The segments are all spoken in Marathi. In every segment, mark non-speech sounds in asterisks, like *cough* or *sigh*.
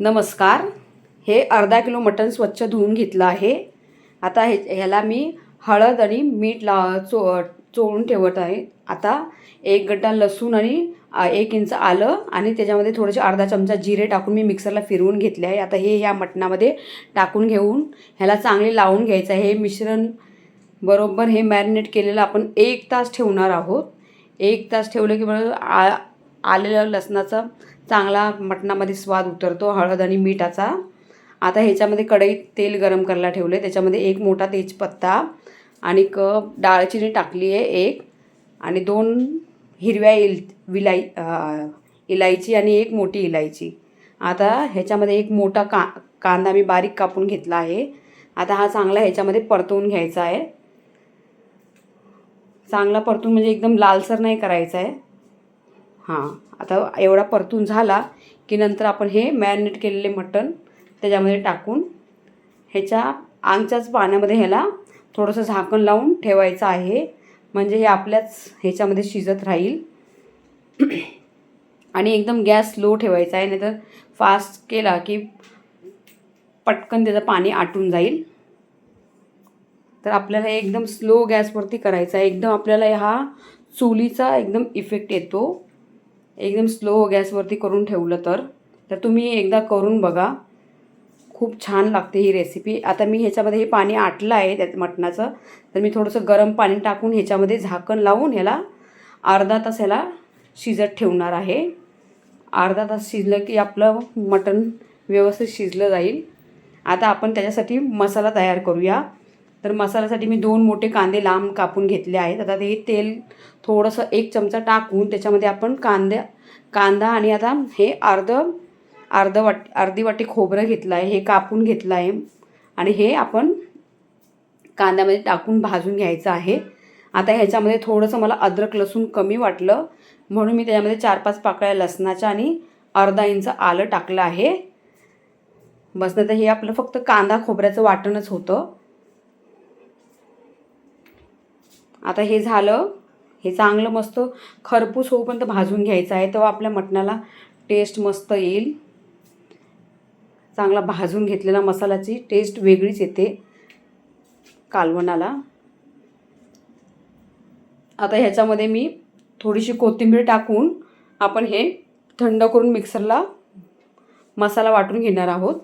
नमस्कार. हे अर्धा किलो मटण स्वच्छ धुवून घेतलं आहे. आता हे ह्याला मी हळद आणि मीठ ला चो चोळून ठेवत आहे. आता एक गड्डा लसूण आणि एक इंच आलं आणि त्याच्यामध्ये थोडेसे अर्धा चमचा जिरे टाकून मी मिक्सरला फिरवून घेतले आहे. आता हे ह्या मटणामध्ये टाकून घेऊन ह्याला चांगले लावून घ्यायचं आहे. हे मिश्रण बरोबर हे मॅरिनेट केलेलं आपण एक तास ठेवणार आहोत. एक तास ठेवलं की बरोबर आ आलेलं लसणाचा चांगला मटणामध्ये स्वाद उतरतो. हळद आणि मिठाचा आता ह्याच्यामध्ये कढईत तेल गरम करायला ठेवलं आहे त्याच्यामध्ये एक मोठा तेजपत्ता आणि कप डाळचिनी टाकली आहे एक. आणि दोन हिरव्या इल विलाई इलायची आणि एक मोठी इलायची. आता ह्याच्यामध्ये एक मोठा का कांदा मी बारीक कापून घेतला आहे. आता हा चांगला ह्याच्यामध्ये परतवून घ्यायचा आहे. चांगला परतून म्हणजे एकदम लालसर नाही करायचा आहे. हां. आता एवढा परतून झाला की नंतर आपण हे मॅरिनेट केलेले मटण त्याच्यामध्ये टाकून ह्याच्या आंगच्याच पाण्यामध्ये ह्याला थोडंसं झाकण लावून ठेवायचं आहे. म्हणजे हे आपल्याच ह्याच्यामध्ये शिजत राहील. *clears throat* आणि एकदम गॅस स्लो ठेवायचा आहे. नाहीतर फास्ट केला की पटकन त्याचं पाणी आटून जाईल. तर आपल्याला एकदम स्लो गॅसवरती करायचा आहे. एकदम आपल्याला हा चुलीचा एकदम इफेक्ट येतो. एकदम स्लो गॅसवरती करून ठेवलं तर. तर तुम्ही एकदा करून बघा. खूप छान लागते ही रेसिपी आता मी ह्याच्यामध्ये हे पाणी आटलं आहे त्यात मटणाचं. तर मी थोडंसं गरम पाणी टाकून ह्याच्यामध्ये झाकण लावून ह्याला अर्धा तास ह्याला शिजत ठेवणार आहे. अर्धा तास शिजलं की आपलं मटण व्यवस्थित शिजलं जाईल. आता आपण त्याच्यासाठी मसाला तयार करूया. तर मसाल्यासाठी मी दोन मोठे कांदे लांब कापून घेतले आहेत. आता ते तेल थोडंसं एक चमचा टाकून त्याच्यामध्ये आपण कांदे कांदा आणि आता हे अर्ध अर्ध वाट अर्धी वाटी खोबरं घेतलं आहे. हे कापून घेतलं आहे. आणि हे आपण कांद्यामध्ये टाकून भाजून घ्यायचं आहे. आता ह्याच्यामध्ये थोडंसं मला अद्रक लसूण कमी वाटलं. म्हणून मी त्याच्यामध्ये चार पाच पाकळ्या लसणाच्या आणि अर्धा इंच आलं टाकलं आहे. बस नाही तर हे आपलं फक्त कांदा खोबऱ्याचं वाटणच होतं. आता हे झालं हे चांगलं मस्त खरपूस होऊपर्यंत भाजून घ्यायचं आहे. तेव्हा आपल्या मटणाला टेस्ट मस्त येईल. चांगला भाजून घेतलेला मसाल्याची टेस्ट वेगळीच येते कालवणाला. आता ह्याच्यामध्ये मी थोडीशी कोथिंबीर टाकून आपण हे थंड करून मिक्सरला मसाला वाटून घेणार आहोत.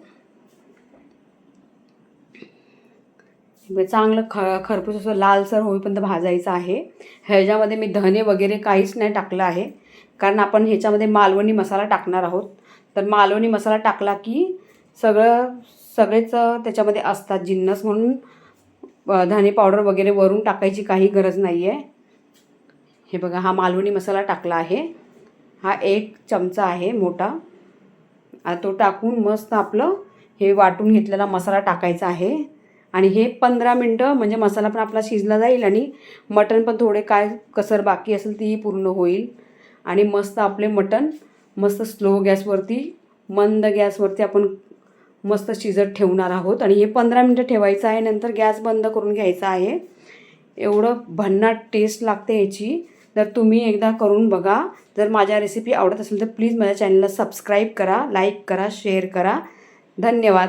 म्हणजे चांगलं ख खरपूस असं लालसर होईपर्यंत भाजायचं आहे. ह्याच्यामध्ये मी धने वगैरे काहीच नाही टाकलं आहे. कारण आपण ह्याच्यामध्ये मालवणी मसाला टाकणार आहोत. तर मालवणी मसाला टाकला की सगळं सगळेच त्याच्यामध्ये असतात जिन्नस म्हणून. धने पावडर वगैरे वरून टाकायची काही गरज नाही आहे हे बघा हा मालवणी मसाला टाकला आहे. हा एक चमचा आहे मोठा. तो टाकून मस्त आपलं हे वाटून घेतलेला मसाला टाकायचा आहे. आणि हे पंधरा मिनटं म्हणजे मसाला पण आपला शिजला जाईल आणि मटण पण थोडे काय कसर बाकी असेल तीही पूर्ण होईल. आणि मस्त आपले मटण मस्त स्लो गॅसवरती मंद गॅसवरती आपण मस्त शिजत ठेवणार आहोत. आणि हे पंधरा मिनटं ठेवायचं आहे नंतर गॅस बंद करून घ्यायचा आहे. एवढं भन्नाट टेस्ट लागते ह्याची. तर तुम्ही एकदा करून बघा. जर माझ्या रेसिपी आवडत असेल तर प्लीज माझ्या चॅनलला सबस्क्राईब करा लाईक करा शेअर करा. धन्यवाद.